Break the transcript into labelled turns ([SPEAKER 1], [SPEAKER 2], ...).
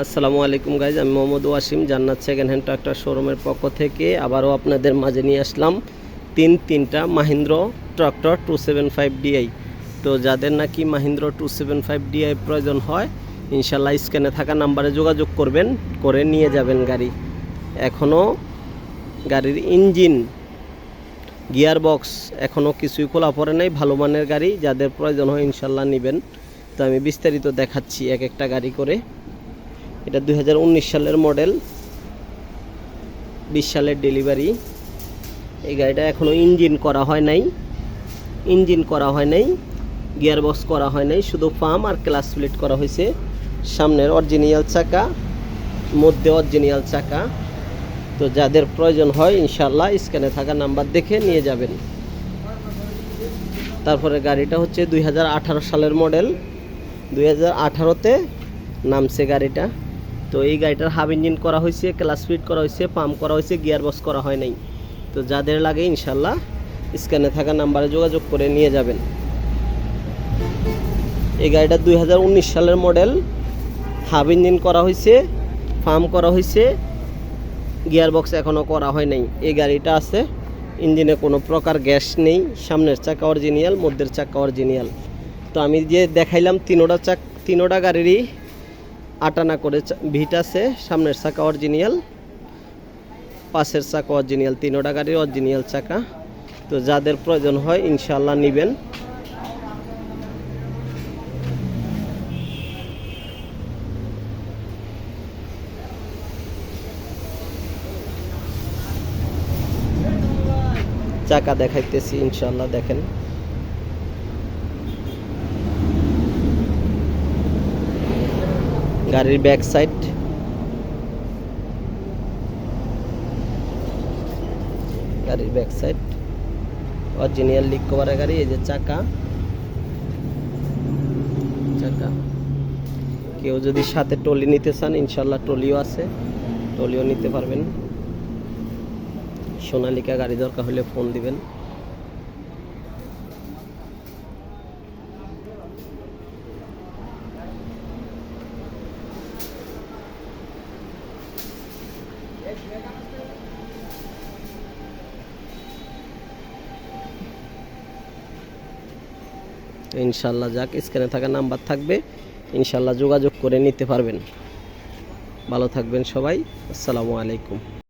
[SPEAKER 1] আসসালামু আলাইকুম গাইজ আমি মোহাম্মদ ওয়াসিম, জান্নাত সেকেন্ড হ্যান্ড ট্রাক্টর শোরুমের পক্ষ থেকে আবারও আপনাদের মাঝে নিয়ে আসলাম তিন তিনটা Mahindra tractor two seven five DI তো যাদের নাকি Mahindra two seven five DI প্রয়োজন হয় ইনশাল্লাহ স্ক্যানে থাকা নাম্বারে যোগাযোগ করবেন, করে নিয়ে যাবেন গাড়ি। এখনও গাড়ির ইঞ্জিন গিয়ার বক্স এখনও কিছুই খোলা পড়ে নাই, ভালো মানের গাড়ি, যাদের প্রয়োজন হয় ইনশাল্লাহ নেবেন। তো আমি বিস্তারিত দেখাচ্ছি এক একটা গাড়ি করে। এটা দুই হাজার উনিশ সালের মডেল, বিশ সালের ডেলিভারি। এই গাড়িটা এখনও ইঞ্জিন করা হয় নাই, ইঞ্জিন করা হয় নাই গিয়ার বক্স করা হয় নাই, শুধু পাম্প আর ক্লাস প্লেট করা হয়েছে। সামনের অরিজিনিয়াল চাকা, মধ্যে অরিজিনিয়াল চাকা। তো যাদের প্রয়োজন হয় ইনশাল্লাহ স্ক্যানে থাকা নাম্বার দেখে নিয়ে যাবেন। তারপরে গাড়িটা হচ্ছে দুই হাজার আঠারো সালের মডেল। দুই হাজার নামছে গাড়িটা। তো এই গাড়িটার হাব ইঞ্জিন করা হয়েছে ক্লাস ফিট করা হয়েছে পাম্প করা হয়েছে গিয়ার বক্স করা হয় নাই। তো যাদের লাগে ইনশাল্লাহ স্ক্যানে থাকা নাম্বারে যোগাযোগ করে নিয়ে যাবেন। এই গাড়িটা দুই হাজার উনিশ সালের মডেল হাব ইঞ্জিন করা হয়েছে ফার্ম করা হয়েছে গিয়ার বক্স এখনও করা হয় নাই। এই গাড়িটা আছে, ইঞ্জিনে কোনো প্রকার গ্যাস নেই, সামনের চাকা অরিজিনাল মধ্যের চাকা অরিজিনাল তো আমি যে দেখাইলাম তিনোটা চাক তিনোটা গাড়িরই আটানা করে চা- ভিট আছে, সামনের চাকা অরিজিনিয়াল পাশের চাকা অরিজিনাল তিনোটা গাড়ির অরিজিনিয়াল চাকা। তো যাদের প্রয়োজন হয় ইনশাল্লাহ নেবেন। চাকা দেখাইতেছি ইনশাল্লাহ দেখেন। গাড়ির ব্যাক সাইড। গাড়ির ব্যাক সাইড। অরিজিনাল লিক কভারের গাড়ি, এই যে চাকা। চাকা। কেউ যদি সাথে টলি নিতে চান ইনশাল্লাহ টলিও আছে। টলিও নিতে পারবেন। সোনালিকা গাড়ি দরকার হলে ফোন দিবেন। ইনশাল্লাহ যাক স্ক্যানে থাকা নাম্বার থাকবে। ইনশাল্লাহ যোগাযোগ করে নিতে পারবেন। ভালো থাকবেন সবাই। আসসালামু আলাইকুম।